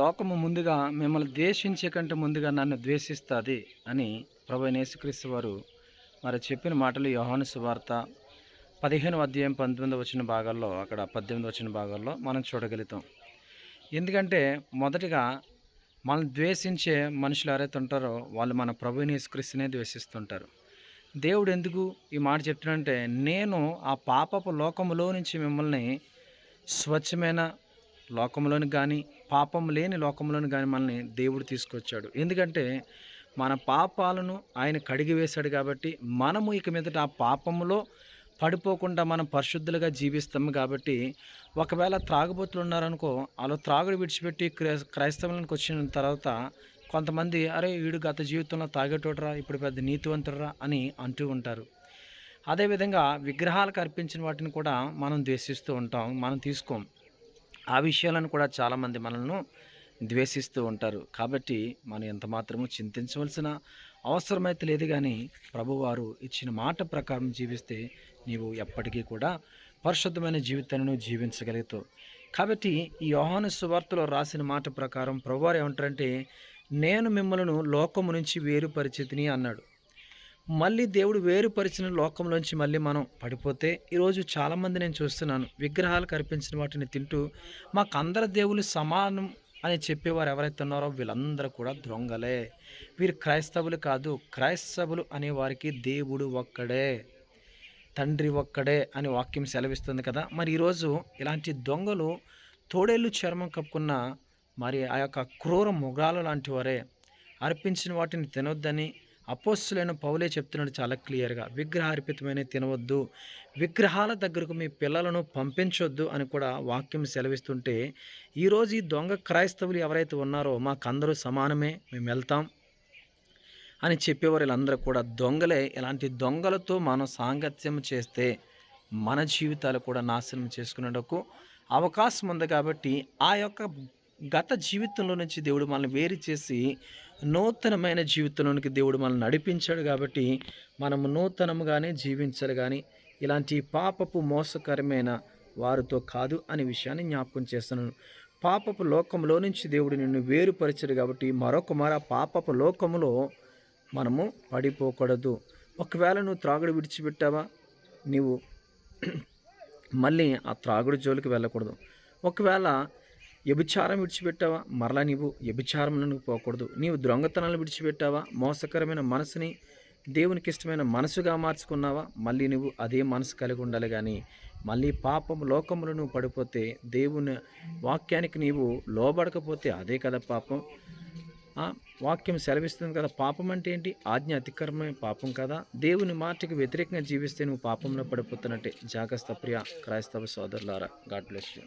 లోకము ముందుగా మిమ్మల్ని ద్వేషించే కంటే ముందుగా నన్ను ద్వేషిస్తుంది అని ప్రభు నేసుక్రీస్తు వారు మరి చెప్పిన మాటలు యోహాను సువార్త పదిహేను అధ్యాయం పంతొమ్మిది వచ్చిన భాగాల్లో అక్కడ పద్దెనిమిది వచ్చిన భాగాల్లో మనం చూడగలుగుతాం. ఎందుకంటే మొదటిగా మనల్ని ద్వేషించే మనుషులు ఎవరైతే ఉంటారో వాళ్ళు మన ప్రభు నేసుక్రీస్తునే ద్వేషిస్తుంటారు. దేవుడు ఎందుకు ఈ మాట చెప్తున్నాడంటే నేను ఆ పాపపు లోకములో నుంచి మిమ్మల్ని స్వచ్ఛమైన లోకంలోని కానీ పాపం లేని లోకంలోని కానీ మనల్ని దేవుడు తీసుకొచ్చాడు. ఎందుకంటే మన పాపాలను ఆయన కడిగి వేశాడు కాబట్టి మనము ఇక మీదట ఆ పాపంలో పడిపోకుండా మనం పరిశుద్ధులుగా జీవిస్తాము కాబట్టి ఒకవేళ త్రాగుబోతులు ఉన్నారనుకో అలా త్రాగుడు విడిచిపెట్టి క్రై- క్రైస్తవులకు వచ్చిన తర్వాత కొంతమంది అరే వీడు గత జీవితంలో తాగేటోడరా ఇప్పుడు పెద్ద నీతివంతుడరా అని అంటూ ఉంటారు. అదేవిధంగా విగ్రహాలకు అర్పించిన వాటిని కూడా మనం ద్వేషిస్తూ ఉంటాం మనం తీసుకోం. ఆ విషయాలను కూడా చాలామంది మనల్ని ద్వేషిస్తూ ఉంటారు. కాబట్టి మనం ఎంత మాత్రము చింతించవలసిన అవసరమైతే లేదు కానీ ప్రభువారు ఇచ్చిన మాట ప్రకారం జీవిస్తే నీవు ఎప్పటికీ కూడా పరిశుద్ధమైన జీవితాన్ని జీవించగలుగుతావు. కాబట్టి ఈ యోహాను సువార్తలో రాసిన మాట ప్రకారం ప్రభువారు ఏమంటారంటే నేను మిమ్మల్ని లోకము నుంచి వేరుపరిచితిని అన్నాడు. మళ్ళీ దేవుడు వేరుపరిచిన లోకంలోంచి మళ్ళీ మనం పడిపోతే ఈరోజు చాలామంది నేను చూస్తున్నాను విగ్రహాలు అర్పించిన వాటిని తింటూ మాకు అందరి దేవులు సమానం అని చెప్పేవారు ఎవరైతే ఉన్నారో వీళ్ళందరూ కూడా దొంగలే. వీరు క్రైస్తవులు కాదు క్రైస్తవులు అనే వారికి దేవుడు ఒక్కడే తండ్రి ఒక్కడే అని వాక్యం సెలవిస్తుంది కదా. మరి ఈరోజు ఇలాంటి దొంగలు తోడేళ్ళు చర్మం కప్పుకున్న మరి ఆ యొక్క క్రూర మృగాలు లాంటి వారే అర్పించిన వాటిని తినొద్దని అపోస్తులైన పౌలే చెప్తున్నాడు చాలా క్లియర్గా విగ్రహార్పితమైన తినవద్దు విగ్రహాల దగ్గరకు మీ పిల్లలను పంపించొద్దు అని కూడా వాక్యం సెలవిస్తుంటే ఈరోజు ఈ దొంగ క్రైస్తవులు ఎవరైతే ఉన్నారో మాకందరూ సమానమే మేము వెళ్తాం అని చెప్పేవారు వీళ్ళందరూ కూడా దొంగలే. ఇలాంటి దొంగలతో మనం సాంగత్యం చేస్తే మన జీవితాలు కూడా నాశనం చేసుకునేటకు అవకాశం ఉంది కాబట్టి ఆ యొక్క గత జీవితంలో నుంచి దేవుడు మనల్ని వేరు చేసి నూతనమైన జీవితంలోనికి దేవుడు మనల్ని నడిపించాడు కాబట్టి మనము నూతనముగానే జీవించాలి కానీ ఇలాంటి పాపపు మోసకరమైన వారితో కాదు అనే విషయాన్ని జ్ఞాపకం చేస్తున్నాను. పాపపు లోకంలో నుంచి దేవుడు నిన్ను వేరుపరిచాడు కాబట్టి మరొక మర పాపపు లోకములో మనము పడిపోకూడదు. ఒకవేళ నువ్వు త్రాగుడు విడిచిపెట్టావా? నీవు మళ్ళీ ఆ త్రాగుడు జోలికి వెళ్ళకూడదు. ఒకవేళ వ్యభిచారం విడిచిపెట్టావా? మరలా నీవు వ్యభిచారంలోనికి పోకూడదు. నీవు దొంగతనాలు విడిచిపెట్టావా? మోసకరమైన మనసుని దేవునికి ఇష్టమైన మనసుగా మార్చుకున్నావా? మళ్ళీ నువ్వు అదే మనసు కలిగి ఉండాలి కానీ మళ్ళీ పాపం లోకంలో నువ్వు పడిపోతే దేవుని వాక్యానికి నీవు లోబడకపోతే అదే కదా పాపం. వాక్యం సెలవిస్తుంది కదా పాపం అంటే ఏంటి? ఆజ్ఞ అతిక్రమమే పాపం కదా. దేవుని మాటకి వ్యతిరేకంగా జీవిస్తే నువ్వు పాపంలో పడిపోతున్నట్టే. జాగ్రత్త ప్రియ క్రైస్తవ సోదరులారా గాడ్ బ్లెస్ యూ.